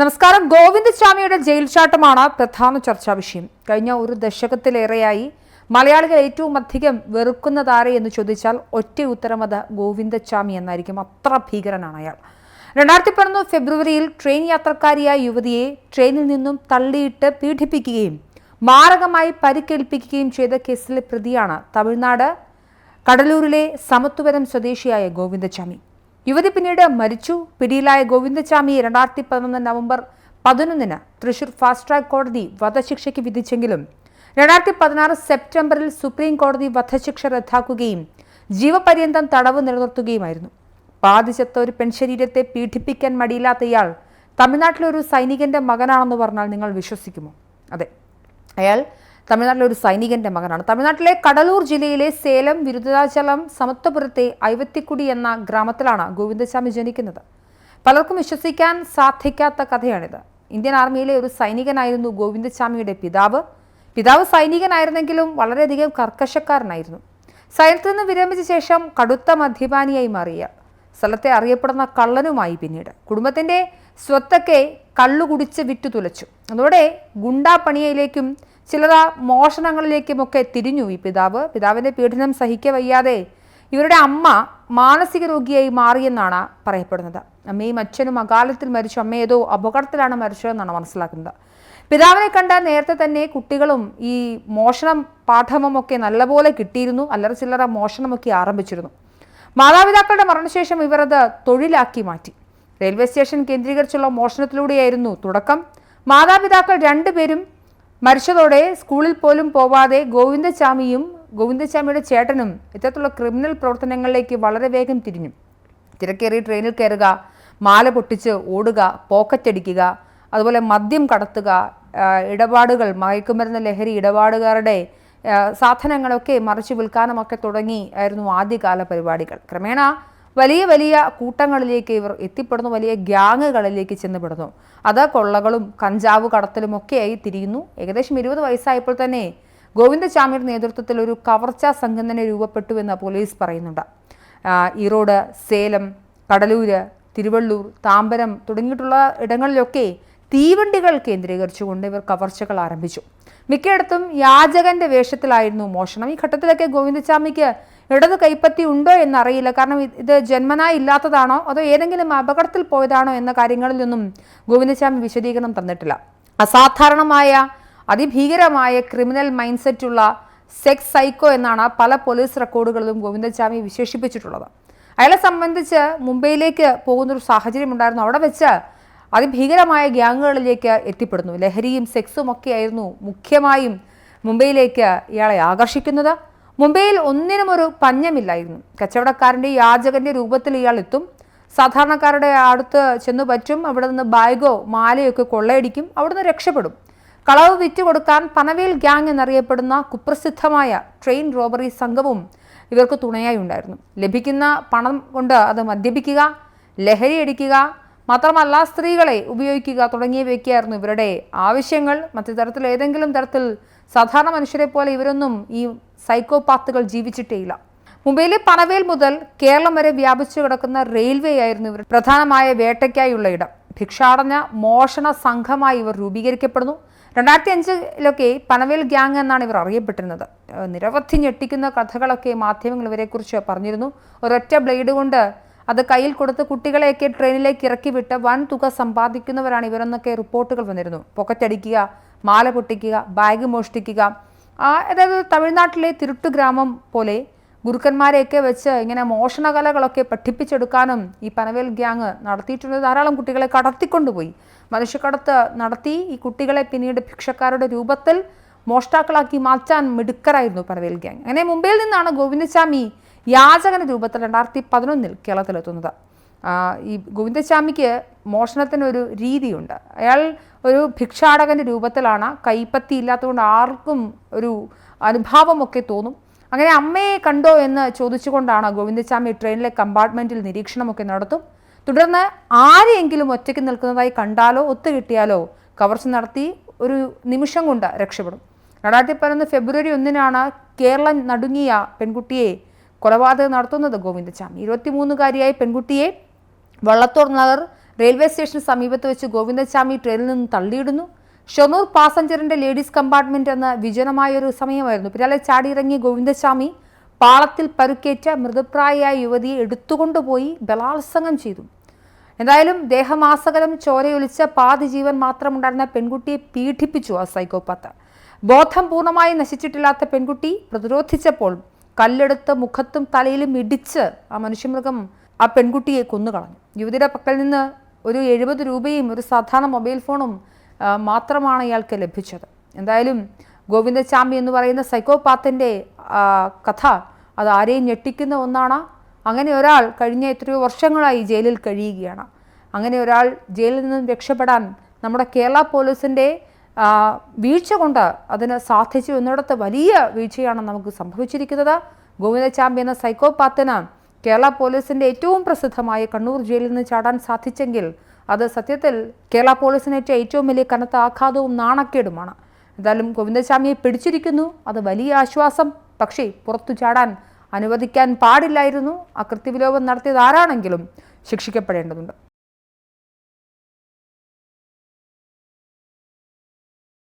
നമസ്കാരം. ഗോവിന്ദസ്വാമിയുടെ ജയിൽ ചാട്ടമാണ് പ്രധാന ചർച്ചാ വിഷയം. കഴിഞ്ഞ ഒരു ദശകത്തിലേറെയായി മലയാളികൾ ഏറ്റവും അധികം വെറുക്കുന്ന എന്ന് ചോദിച്ചാൽ ഒറ്റ ഉത്തരം അത് ഗോവിന്ദസ്വാമി എന്നായിരിക്കും. അത്ര ഭീകരനാണ് അയാൾ. രണ്ടായിരത്തി പതിനൊന്ന് ഫെബ്രുവരിയിൽ ട്രെയിൻ യാത്രക്കാരിയായ യുവതിയെ ട്രെയിനിൽ നിന്നും തള്ളിയിട്ട് പീഡിപ്പിക്കുകയും മാരകമായി പരിക്കേൽപ്പിക്കുകയും ചെയ്ത കേസിലെ പ്രതിയാണ് തമിഴ്നാട് കടലൂരിലെ സമത്വപുരം സ്വദേശിയായ ഗോവിന്ദസ്വാമി യുവതി പിന്നീട് മരിച്ചു. പിടിയിലായ ഗോവിന്ദസ്വാമി രണ്ടായിരത്തി പതിനൊന്ന് നവംബർ പതിനൊന്നിന് തൃശൂർ ഫാസ്റ്റ് ട്രാക്ക് കോടതി വധശിക്ഷയ്ക്ക് വിധിച്ചെങ്കിലും രണ്ടായിരത്തി പതിനാറ് സെപ്റ്റംബറിൽ സുപ്രീം കോടതി വധശിക്ഷ റദ്ദാക്കുകയും ജീവപര്യന്തം തടവ് നിലനിർത്തുകയുമായിരുന്നു. ബാധിച്ചത്ത ഒരു പെൺശരീരത്തെ പീഡിപ്പിക്കാൻ മടിയില്ലാത്ത ഇയാൾ തമിഴ്നാട്ടിലെ ഒരു സൈനികന്റെ മകനാണെന്ന് പറഞ്ഞാൽ നിങ്ങൾ വിശ്വസിക്കുമോ? അതെ. അയാൾ തമിഴ്നാട്ടിലെ ഒരു സൈനികന്റെ മകനാണ്. തമിഴ്നാട്ടിലെ കടലൂർ ജില്ലയിലെ സേലം വിരുദ്ധാചലം സമത്വപുരത്തെ ഐവത്തിക്കുടി എന്ന ഗ്രാമത്തിലാണ് ഗോവിന്ദസ്വാമി ജനിക്കുന്നത്. പലർക്കും വിശ്വസിക്കാൻ സാധിക്കാത്ത കഥയാണിത്. ഇന്ത്യൻ ആർമിയിലെ ഒരു സൈനികനായിരുന്നു ഗോവിന്ദസ്വാമിയുടെ പിതാവ്. പിതാവ് സൈനികനായിരുന്നെങ്കിലും വളരെയധികം കർക്കശക്കാരനായിരുന്നു. സൈന്യത്തിൽ നിന്ന് വിരമിച്ച ശേഷം കടുത്ത മദ്യപാനിയായി മാറിയ സ്ഥലത്തെ അറിയപ്പെടുന്ന കള്ളനുമായി പിന്നീട് കുടുംബത്തിന്റെ സ്വത്തൊക്കെ കള്ളുകുടിച്ച് വിറ്റു തുലച്ചു അതോടെ ഗുണ്ടാപ്പണിയിലേക്കും ചിലത മോഷണങ്ങളിലേക്കുമൊക്കെ തിരിഞ്ഞു ഈ പിതാവ്. പിതാവിന്റെ പീഡനം സഹിക്ക വയ്യാതെ ഇവരുടെ അമ്മ മാനസിക രോഗിയായി മാറിയെന്നാണ് പറയപ്പെടുന്നത്. അമ്മയും അച്ഛനും അകാലത്തിൽ മരിച്ചു. അമ്മ ഏതോ അപകടത്തിലാണ് മരിച്ചതെന്നാണ് മനസ്സിലാക്കുന്നത്. പിതാവിനെ കണ്ട നേരത്തെ തന്നെ കുട്ടികളും ഈ മോഷണം പാഠമൊക്കെ നല്ലപോലെ കിട്ടിയിരുന്നു. അല്ലറ ചില്ലറ മോഷണമൊക്കെ ആരംഭിച്ചിരുന്നു. മാതാപിതാക്കളുടെ മരണശേഷം ഇവർ അത് തൊഴിലാക്കി മാറ്റി. റെയിൽവേ സ്റ്റേഷൻ കേന്ദ്രീകരിച്ചുള്ള മോഷണത്തിലൂടെയായിരുന്നു തുടക്കം. മാതാപിതാക്കൾ രണ്ടുപേരും മരിച്ചതോടെ സ്കൂളിൽ പോലും പോവാതെ ഗോവിന്ദചാമിയും ഗോവിന്ദചാമിയുടെ ചേട്ടനും ഇത്തരത്തിലുള്ള ക്രിമിനൽ പ്രവർത്തനങ്ങളിലേക്ക് വളരെ വേഗം തിരിഞ്ഞു. തിരക്കേറി ട്രെയിനിൽ കയറുക മാല പൊട്ടിച്ച് ഓടുക പോക്കറ്റടിക്കുക അതുപോലെ മദ്യം കടത്തുക ഇടപാടുകൾ മയക്കുമരുന്ന് ലഹരി ഇടപാടുകാരുടെ സാധനങ്ങളൊക്കെ മറിച്ച് വിൽക്കാനുമൊക്കെ തുടങ്ങി ആയിരുന്നു ആദ്യകാല പരിപാടികൾ. ക്രമേണ വലിയ വലിയ കൂട്ടങ്ങളിലേക്ക് ഇവർ എത്തിപ്പെടുന്നു വലിയ ഗ്യാങ്ങുകളിലേക്ക് ചെന്നപ്പെടുന്നു അത് കൊള്ളകളും കഞ്ചാവ് കടത്തലും ഒക്കെയായി തിരിയുന്നു. ഏകദേശം ഇരുപത് വയസ്സായപ്പോൾ തന്നെ ഗോവിന്ദചാമിയുടെ നേതൃത്വത്തിൽ ഒരു കവർച്ചാ സംഘം രൂപപ്പെട്ടു എന്ന് പോലീസ് പറയുന്നുണ്ട്. ഈറോഡ് സേലം കടലൂര് തിരുവള്ളൂർ താമ്പരം തുടങ്ങിയിട്ടുള്ള ഇടങ്ങളിലൊക്കെ തീവണ്ടികൾ കേന്ദ്രീകരിച്ചുകൊണ്ട് ഇവർ കവർച്ചകൾ ആരംഭിച്ചു. മിക്കയിടത്തും യാചകന്റെ വേഷത്തിലായിരുന്നു മോഷണം. ഈ ഘട്ടത്തിലൊക്കെ ഗോവിന്ദചാമിക്ക് ഇടത് കൈപ്പത്തി ഉണ്ടോ എന്നറിയില്ല. കാരണം ഇത് ജന്മനായി ജന്മനാ ഇല്ലാത്തതാണോ? അതോ ഏതെങ്കിലും അപകടത്തിൽ പോയതാണോ എന്ന കാര്യങ്ങളിൽ നിന്നും ഗോവിന്ദസ്വാമി വിശദീകരണം തന്നിട്ടില്ല. അസാധാരണമായ അതിഭീകരമായ ക്രിമിനൽ മൈൻഡ് സെറ്റുള്ള സെക്സ് സൈക്കോ എന്നാണ് പല പോലീസ് റെക്കോർഡുകളിലും ഗോവിന്ദസ്വാമി വിശേഷിപ്പിച്ചിട്ടുള്ളത്. അയാളെ സംബന്ധിച്ച് മുംബൈയിലേക്ക് പോകുന്നൊരു സാഹചര്യം ഉണ്ടായിരുന്നു. അവിടെ വെച്ച് അതിഭീകരമായ ഗ്യാങ്ങുകളിലേക്ക് എത്തിപ്പെടുന്നു. ലഹരിയും സെക്സും ഒക്കെയായിരുന്നു മുഖ്യമായും മുംബൈയിലേക്ക് ഇയാളെ ആകർഷിക്കുന്നത്. മുംബൈയിൽ ഒന്നിനും ഒരു പഞ്ഞമില്ലായിരുന്നു. കച്ചവടക്കാരന്റെ യാചകന്റെ രൂപത്തിൽ ഇയാൾ എത്തും. സാധാരണക്കാരുടെ അടുത്ത് ചെന്നു പറ്റും. അവിടെ നിന്ന് ബാഗോ മാലയോ ഒക്കെ കൊള്ളയടിക്കും. നിന്ന് രക്ഷപ്പെടും. കളവ് വിറ്റ് കൊടുക്കാൻ പനവേൽ ഗ്യാങ് എന്നറിയപ്പെടുന്ന കുപ്രസിദ്ധമായ ട്രെയിൻ റോബറി സംഘവും ഇവർക്ക് തുണയായി ഉണ്ടായിരുന്നു. ലഭിക്കുന്ന പണം കൊണ്ട് അത് മദ്യപിക്കുക ലഹരി അടിക്കുക മാത്രമല്ല സ്ത്രീകളെ ഉപയോഗിക്കുക തുടങ്ങിയവയൊക്കെയായിരുന്നു ഇവരുടെ ആവശ്യങ്ങൾ. മറ്റു തരത്തിൽ ഏതെങ്കിലും തരത്തിൽ സാധാരണ മനുഷ്യരെ പോലെ ഇവരൊന്നും ഈ സൈക്കോപാത്തുകൾ ജീവിച്ചിട്ടേയില്ല. മുംബൈയിലെ പനവേൽ മുതൽ കേരളം വരെ വ്യാപിച്ചു കിടക്കുന്ന റെയിൽവേ ആയിരുന്നു ഇവർ പ്രധാനമായ വേട്ടയ്ക്കായുള്ള ഇടം. ഭിക്ഷാടന മോഷണ സംഘമായി ഇവർ രൂപീകരിക്കപ്പെടുന്നു. രണ്ടായിരത്തി അഞ്ചിലൊക്കെ പനവേൽ ഗ്യാങ് എന്നാണ് ഇവർ അറിയപ്പെട്ടിരുന്നത്. നിരവധി ഞെട്ടിക്കുന്ന കഥകളൊക്കെ മാധ്യമങ്ങൾ ഇവരെക്കുറിച്ച് പറഞ്ഞിരുന്നു. ഒരൊറ്റ ബ്ലേഡ് കൊണ്ട് അത് കയ്യിൽ കൊടുത്ത് കുട്ടികളെയൊക്കെ ട്രെയിനിലേക്ക് ഇറക്കി വിട്ട് വൻ തുക സമ്പാദിക്കുന്നവരാണ് ഇവരെന്നൊക്കെ റിപ്പോർട്ടുകൾ വന്നിരുന്നു. പൊക്കറ്റടിക്കുക മാല പൊട്ടിക്കുക ബാഗ് മോഷ്ടിക്കുക. അതായത് തമിഴ്നാട്ടിലെ തിരുട്ടു ഗ്രാമം പോലെ ഗുരുക്കന്മാരെയൊക്കെ വെച്ച് ഇങ്ങനെ മോഷണകലകളൊക്കെ പഠിപ്പിച്ചെടുക്കാനും ഈ പനവേൽ ഗ്യാങ് നടത്തിയിട്ടുണ്ട്. ധാരാളം കുട്ടികളെ കടത്തിക്കൊണ്ടുപോയി. മനുഷ്യക്കടത്ത് നടത്തി ഈ കുട്ടികളെ പിന്നീട് ഭിക്ഷക്കാരുടെ രൂപത്തിൽ മോഷ്ടാക്കളാക്കി മാറ്റാൻ മിടുക്കറായിരുന്നു പനവേൽ ഗ്യാങ് അങ്ങനെ മുംബൈയിൽ നിന്നാണ് ഗോവിന്ദസ്വാമി യാചകന രൂപത്തിൽ രണ്ടായിരത്തി പതിനൊന്നിൽ കേരളത്തിലെത്തുന്നത്. ഈ ഗോവിന്ദസ്വാമിക്ക് മോഷണത്തിനൊരു രീതിയുണ്ട്. അയാൾ ഒരു ഭിക്ഷാടകന്റെ രൂപത്തിലാണ് കൈപ്പത്തി ഇല്ലാത്തതുകൊണ്ട് ആർക്കും ഒരു അനുഭാവമൊക്കെ തോന്നും. അങ്ങനെ അമ്മയെ കണ്ടോ എന്ന് ചോദിച്ചുകൊണ്ടാണ് ഗോവിന്ദസ്വാമി ട്രെയിനിലെ കമ്പാർട്ട്മെന്റിൽ നിരീക്ഷണമൊക്കെ നടത്തും. തുടർന്ന് ആരെയെങ്കിലും ഒറ്റയ്ക്ക് നിൽക്കുന്നതായി കണ്ടാലോ ഒത്തുകിട്ടിയാലോ കവർച്ച നടത്തി ഒരു നിമിഷം കൊണ്ട് രക്ഷപ്പെടും. രണ്ടായിരത്തി പതിനൊന്ന് ഫെബ്രുവരി ഒന്നിനാണ് കേരളം നടുങ്ങിയ പെൺകുട്ടിയെ കൊലപാതകം നടത്തുന്നത് ഗോവിന്ദച്ചാമി ഇരുപത്തിമൂന്നുകാരിയായ പെൺകുട്ടിയെ വള്ളത്തോർ നഗർ റെയിൽവേ സ്റ്റേഷന് സമീപത്ത് വെച്ച് ഗോവിന്ദച്ചാമി ട്രെയിനിൽ നിന്ന് തള്ളിയിടുന്നു. ഷൊർണൂർ പാസഞ്ചറിന്റെ ലേഡീസ് കമ്പാർട്ട്മെന്റ് എന്ന വിജനമായൊരു സമയമായിരുന്നു. പിന്നാലെ ചാടിയിറങ്ങിയ ഗോവിന്ദച്ചാമി പാളത്തിൽ പരുക്കേറ്റ മൃതപ്രായയായ യുവതിയെ എടുത്തുകൊണ്ടുപോയി ബലാത്സംഗം ചെയ്തു. എന്തായാലും ദേഹമാസകലം ചോരയൊലിച്ച പാതി ജീവൻ മാത്രമുണ്ടായിരുന്ന പെൺകുട്ടിയെ പീഡിപ്പിച്ചു ആ സൈക്കോപാത്ത്. ബോധം പൂർണമായി നശിച്ചിട്ടില്ലാത്ത പെൺകുട്ടി പ്രതിരോധിച്ചപ്പോൾ കല്ലെടുത്ത് മുഖത്തും തലയിലും ഇടിച്ച് ആ മനുഷ്യമൃഗം ആ പെൺകുട്ടിയെ കൊന്നുകളഞ്ഞു. യുവതിയുടെ പക്കൽ നിന്ന് ഒരു എഴുപത് രൂപയും ഒരു സാധാരണ മൊബൈൽ ഫോണും മാത്രമാണ് ഇയാൾക്ക് ലഭിച്ചത്. എന്തായാലും ഗോവിന്ദചാമി എന്ന് പറയുന്ന സൈക്കോപാത്തിന്റെ കഥ അത് ആരെയും ഞെട്ടിക്കുന്ന ഒന്നാണ്. അങ്ങനെ ഒരാൾ കഴിഞ്ഞ എത്രയോ വർഷങ്ങളായി ജയിലിൽ കഴിയുകയാണ്. അങ്ങനെ ഒരാൾ ജയിലിൽ നിന്നും രക്ഷപ്പെടാൻ നമ്മുടെ കേരള പോലീസിന്റെ വീഴ്ച കൊണ്ട് അതിന് സാധിച്ചു എന്നിടത്ത് വലിയ വീഴ്ചയാണ് നമുക്ക് സംഭവിച്ചിരിക്കുന്നത്. ഗോവിന്ദചാമ്പി എന്ന സൈക്കോപാത്തിന് കേരള പോലീസിന്റെ ഏറ്റവും പ്രസിദ്ധമായ കണ്ണൂർ ജയിലിൽ നിന്ന് ചാടാൻ സാധിച്ചെങ്കിൽ അത് സത്യത്തിൽ കേരള പോലീസിനേറ്റ ഏറ്റവും വലിയ കനത്ത ആഘാതവും നാണക്കേടുമാണ്. എന്തായാലും ഗോവിന്ദസ്വാമിയെ പിടിച്ചിരിക്കുന്നു. അത് വലിയ ആശ്വാസം. പക്ഷേ പുറത്തു ചാടാൻ അനുവദിക്കാൻ പാടില്ലായിരുന്നു. ആ കൃത്യവിലോപം നടത്തിയത് ആരാണെങ്കിലും ശിക്ഷിക്കപ്പെടേണ്ടതുണ്ട്.